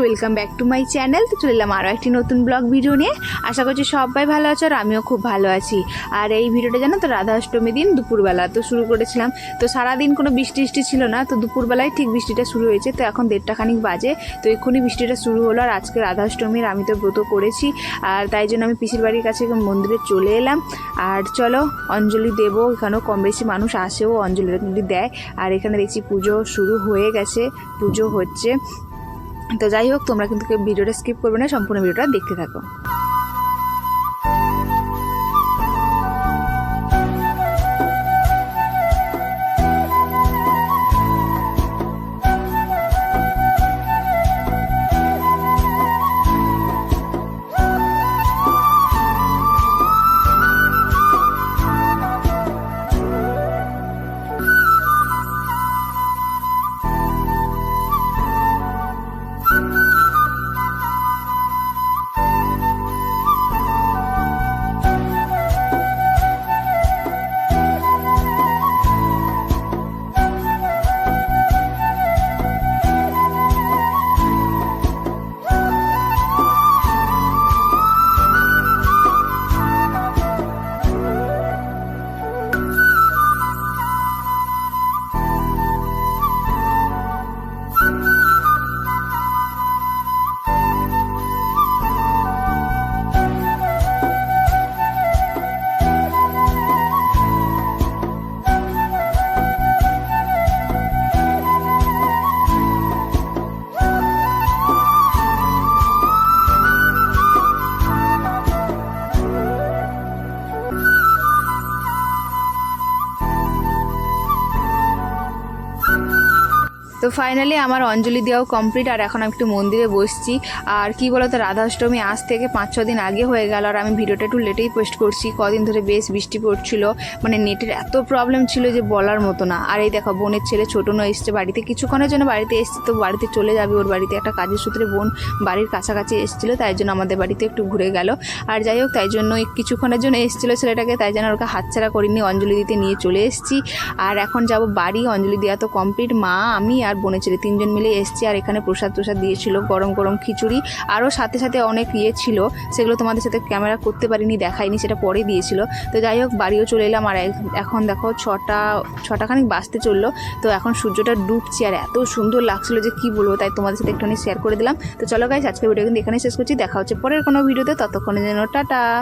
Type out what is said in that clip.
Welcome back to my channel তো চলে এলাম আরও একটি নতুন ব্লগ ভিডিও নিয়ে। আশা করছি সবাই ভালো আছো আর আমিও খুব ভালো আছি। আর এই ভিডিওটা জানো তো রাধা অষ্টমী দিন, দুপুরবেলা তো শুরু করেছিলাম। তো সারাদিন কোনো বৃষ্টি বৃষ্টি ছিল না, তো দুপুরবেলায় ঠিক বৃষ্টিটা শুরু হয়েছে। তো এখন দেড়টা খানিক বাজে, তো এক্ষুনি বৃষ্টিটা শুরু হলো আর আজকে রাধা অষ্টমীর আমি তো ব্রত করেছি। আর তাই জন্য আমি পিসির বাড়ির কাছে মন্দিরে চলে এলাম। আর চলো, অঞ্জলি দেবো, এখানেও কম বেশি মানুষ আসেও অঞ্জলি দেয়। আর এখানে দেখছি পুজো শুরু হয়ে গেছে, পুজো হচ্ছে। তো যাই হোক তোমরা কিন্তু ভিডিওটা স্কিপ করবে না সম্পূর্ণ ভিডিওটা দেখতে থাকো। তো ফাইনালি আমার অঞ্জলি দেওয়াও কমপ্লিট আর এখন আমি একটু মন্দিরে বসছি। আর কি বলতো রাধা অষ্টমী আজ থেকে পাঁচ, ছ দিন আগে হয়ে গেল, আর আমি ভিডিওটা একটু লেটেই পোস্ট করছি। কদিন ধরে বেশ বৃষ্টি পড়ছিল মানে নেটের এত প্রবলেম ছিল যে বলার মতো না। আর এই দেখো, বোনের ছেলে ছোটো নয়, এসছে বাড়িতে। কিছুক্ষণের জন্য বাড়িতে এসছে, তো বাড়িতে চলে যাবে ওর বাড়িতে। একটা কাজের সূত্রে বোন বাড়ির কাছাকাছি এসেছিল, তাই জন্য আমাদের বাড়িতে একটু ঘুরে গেল। আর যাই হোক, তাই জন্য কিছুক্ষণের জন্য এসেছিল ছেলেটাকে, তাই জন্য ওকে হাতছাড়া করিনি, অঞ্জলি দিতে নিয়ে চলে এসেছি। আর এখন যাব বাড়ি, অঞ্জলি দেওয়া তো কমপ্লিট মা, আমি আর বোনের ছেলে তিনজন মিলে এসেছি আর এখানে প্রসাদ প্রসাদ দিয়েছিল, গরম গরম খিচুড়ি। আরও সাথে সাথে অনেক ইয়ে ছিল, সেগুলো তোমাদের সাথে ক্যামেরা করতে পারিনি, দেখাইনি, সেটা পরে দিয়েছিল। তো যাই হোক, বাড়িও চলে এলাম আর এখন দেখো ছটা ছটা খানিক বাজতে চলল। তো এখন সূর্যটা ডুবছে আর এত সুন্দর লাগছিল যে কি বলব, তাই তোমাদের সাথে একটুখানি শেয়ার করে দিলাম। তো চলো গাইজ আজকে ভিডিও কিন্তু এখানে শেষ করছি। দেখা হচ্ছে পরের কোনো ভিডিওতে ততক্ষণের জন্য টাটা।